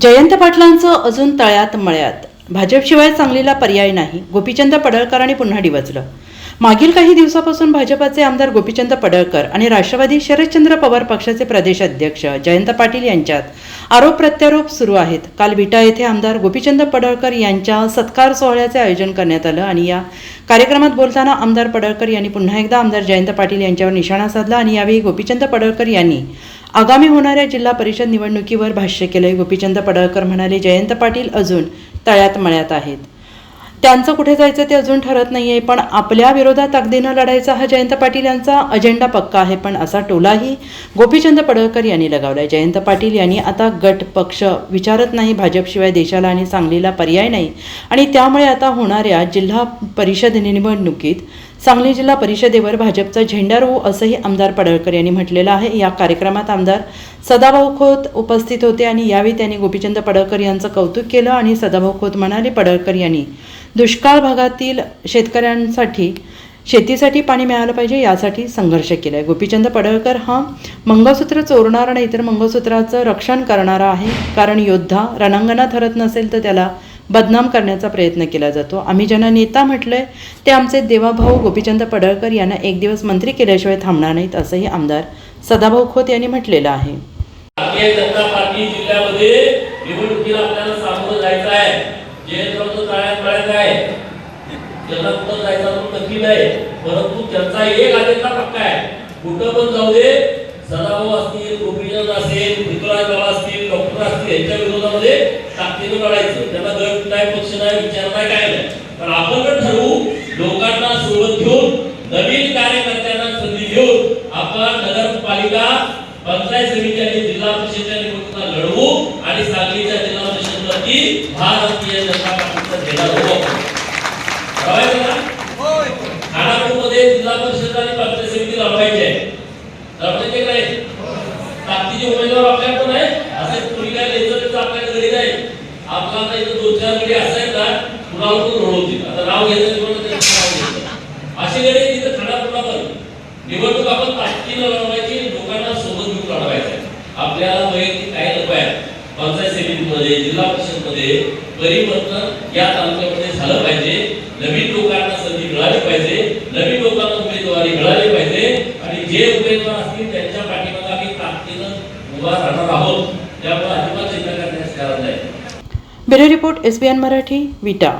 जयंत पाटलांचं अजून तळ्यात मळ्यात. भाजपशिवाय चांगलीला पर्याय नाही. गोपीचंद पडळकरांनी पुन्हा डिवचलं. मागील काही दिवसापासून भाजपाचे आमदार गोपीचंद पडळकर आणि राष्ट्रवादी शरदचंद्र पवार पक्षाचे प्रदेश अध्यक्ष जयंत पाटील यांच्यात आरोप प्रत्यारोप सुरू आहेत. काल विटा येथे आमदार गोपीचंद पडळकर यांच्या सत्कार सोहळ्याचे आयोजन करण्यात आलं आणि या कार्यक्रमात बोलताना आमदार पडळकर यांनी पुन्हा एकदा आमदार जयंत पाटील यांच्यावर निशाणा साधला आणि यावेळी गोपीचंद पडळकर यांनी आगामी होणाऱ्या जिल्हा परिषद निवडणुकीवर भाष्य केलंय. गोपीचंद पडळकर म्हणाले जयंत पाटील अजून तळ्यात मळ्यात आहेत. त्यांचं कुठे जायचं ते अजून ठरत नाहीये पण आपल्या विरोधात ताकदीनं लढायचा हा जयंत पाटील यांचा अजेंडा पक्का आहे पण असा टोलाही गोपीचंद पडळकर यांनी लगावलाय. जयंत पाटील यांनी आता गट पक्ष विचारत नाही भाजपशिवाय देशाला आणि सांगलीला पर्याय नाही. आणि त्यामुळे आता होणाऱ्या जिल्हा परिषद निवडणुकीत सांगली जिल्हा परिषदेवर भाजपचा झेंडा रोवू असंही आमदार पडळकर यांनी म्हटलेलं आहे. या कार्यक्रमात आमदार सदाभाऊ खोत उपस्थित होते आणि यावेळी त्यांनी गोपीचंद पडळकर यांचं कौतुक केलं आणि सदाभाऊ खोत म्हणाले पडळकर यांनी दुष्काळ भागातील शेतकऱ्यांसाठी शेतीसाठी पाणी मिळालं पाहिजे यासाठी संघर्ष केलाय. गोपीचंद पडळकर हा मंगळसूत्र चोरणारा नाही तर मंगळसूत्राचं रक्षण करणारा आहे. कारण योद्धा रणांगणात हरत नसेल तर त्याला बदनाम करण्याचा प्रयत्न केला जातो. आम्ही ज्यांना नेता म्हटलं आहे ते आमचे देवाभाऊ गोपीचंद पडळकर यांना एक दिवस मंत्री केल्याशिवाय थांबणार नाहीत असंही आमदार सदाभाऊ खोत यांनी म्हटलेलं आहे. भारतीय जनता पार्टी जिल्ह्यामध्ये निवडणुकीला आपल्याला सामोरं जायचं आहे. जयंतरावचं काळ्यात काळ्यात आहे. त्यांना कुठं जायचा तो नक्की नाही परंतु त्यांचा एक अजेंडा पक्का आहे. कुठं पण जाऊ दे सदाभाऊ असतील गोपीचंद असेल पृथ्वीराज बाबा असतील डॉक्टर असतील यांच्या विरोधामध्ये ताकदीनं लढायचं. त्यांना गट नाही पक्ष नाही विचार नाही काय नाही. पण आपण ठरवू लोकांना सोबत घेऊन नवीन कार्यकर्त्यांना संधी घेऊन आपण नगरपालिका पंचायत समिती आणि जिल्हा परिषदेच्या निवडणुका लढवू आणि सांगलीच्या जिल्हा परिषदवरती भारतीय जनता पार्टीचा झेंडा खानापूरमध्ये जिल्हा परिषद आणि पंचायत समिती लावायची आहे. लावायचे का नाही? ताकदीचे उमेदवार आपल्याकडे पण आहे असे आपला आता इथं दोन चार गडी असं कुणाला पण रोडवतील आता नाव घ्यायचं किंवा असे गडी तिथं खडा कुणावर निवडणूक आपण ताकदीनं लढवायची लोकांना सोबत घेऊन लढवायचं आहे. आपल्याला वैयक्तिक काय नको आहे. पंचायत समितीमध्ये जिल्हा परिषदमध्ये परिवर्तन या तालुक्यामध्ये झालं पाहिजे. नवीन लोकांना संधी मिळाली पाहिजे. नवीन लोकांना उमेदवारी मिळाली पाहिजे. आणि जे उमेदवार असतील त्यांच्या पाठीमागे आम्ही ताकदीनं उभा राहणार आहोत त्यामुळे अजिबात चिंता करण्यास कारण नाही bureau report SBN Marathi Vita.